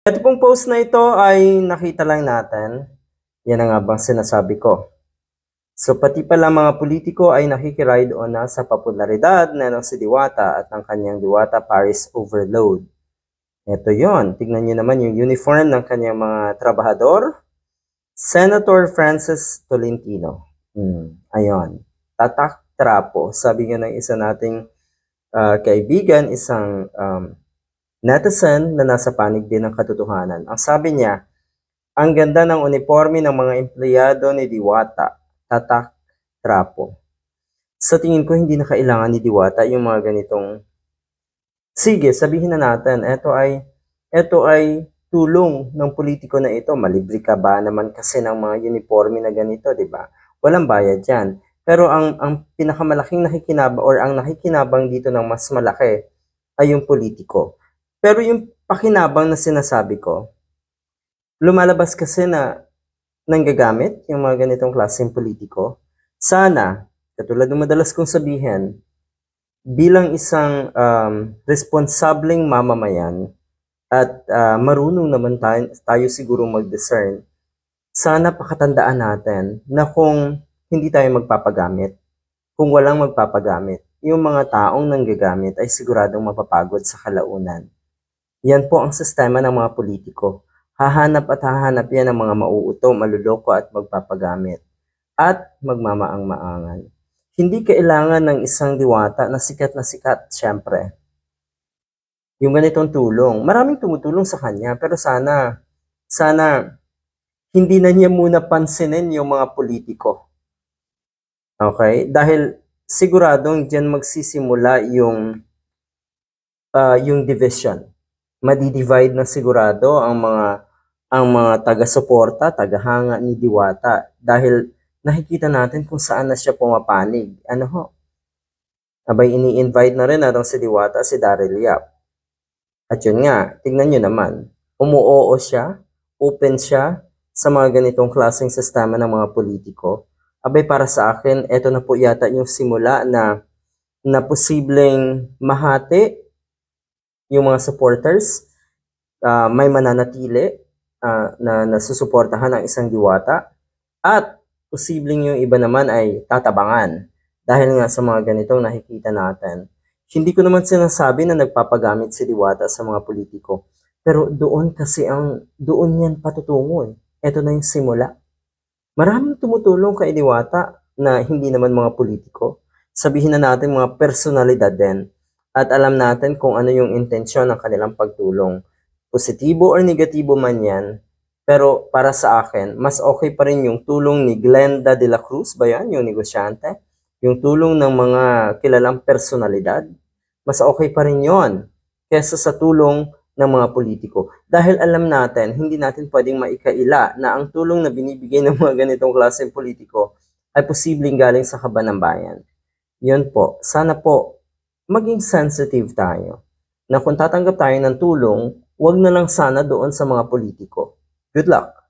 Ito pong post na ito ay nakita lang natin. Yan ang nga bang sinasabi ko. So pati pala mga politiko ay nakikiride on na sa popularidad na ng si Diwata at ang kanyang Diwata Paris Overload. Ito yon. Tignan nyo naman yung uniform ng kanyang mga trabahador. Senator Francis Tolentino. Hmm, ayon. Tatak trapo. Sabi nga ng isa nating ah, kaibigan, isang um, netizen na nasa panig din ng katotohanan. Ang sabi niya, ang ganda ng uniforme ng mga empleyado ni Diwata, tatak trapo. Sa tingin ko, hindi na kailangan ni Diwata yung mga ganitong Sige, sabihin na natin, ito ay ito ay tulong ng politiko na ito. Malibre ka ba naman kasi ng mga uniforme na ganito, 'di ba? Walang bayad 'yan. Pero ang ang pinakamalaking nakikinabang or ang nakikinabang dito ng mas malaki ay yung politiko. Pero yung pakinabang na sinasabi ko, lumalabas kasi na nanggagamit yung mga ganitong klaseng politiko. Sana, katulad ng madalas kong sabihin, bilang isang um, responsableng mamamayan at ah, marunong naman tayo, tayo siguro mag-discern, sana pakatandaan natin na kung hindi tayo magpapagamit, kung walang magpapagamit, yung mga taong nanggagamit ay siguradong mapapagod sa kalaunan. Yan po ang sistema ng mga politiko. Hahanap at hahanap yan ng mga mauuto, maluloko at magpapagamit. At magmamaang-maangan. Hindi kailangan ng isang diwata na sikat na sikat, syempre. Yung ganitong tulong. Maraming tumutulong sa kanya, pero sana, sana, hindi na niya muna pansinin yung mga politiko. Okay? Dahil siguradong diyan magsisimula yung ah, yung division. Madi-divide na sigurado ang mga ang mga taga-suporta, tagahanga ni Diwata dahil nakikita natin kung saan na siya pumapanig. Ano ho? Abay ini-invite na rin natong si Diwata si Daryl Yap. At yun nga, tingnan nyo naman, umuoo siya, open siya sa mga ganitong klaseng sistema ng mga politiko. Abay para sa akin, eto na po yata yung simula na na posibleng mahati yung mga supporters, ah, may mananatili ah, na nasusuportahan ng isang diwata, at posibleng yung iba naman ay tatabangan dahil nga sa mga ganitong nakikita natin. Hindi ko naman sinasabi na nagpapagamit si Diwata sa mga politiko. Pero doon kasi ang, doon yan patutungo eh. Ito na yung simula. Maraming tumutulong kay Diwata na hindi naman mga politiko. Sabihin na natin mga personalidad din. At alam natin kung ano yung intensyon ng kanilang pagtulong. Positibo or negatibo man yan. Pero para sa akin, mas okay pa rin yung tulong ni Glenda de la Cruz ba yan, yung negosyante? Yung tulong ng mga kilalang personalidad? Mas okay pa rin yon kesa sa tulong ng mga politiko. Dahil alam natin, hindi natin pwedeng maikaila na ang tulong na binibigay ng mga ganitong klaseng politiko ay posibleng galing sa kaban ng bayan. Yun po, sana po maging sensitive tayo na kung tatanggap tayo ng tulong, wag na lang sana doon sa mga politiko. Good luck!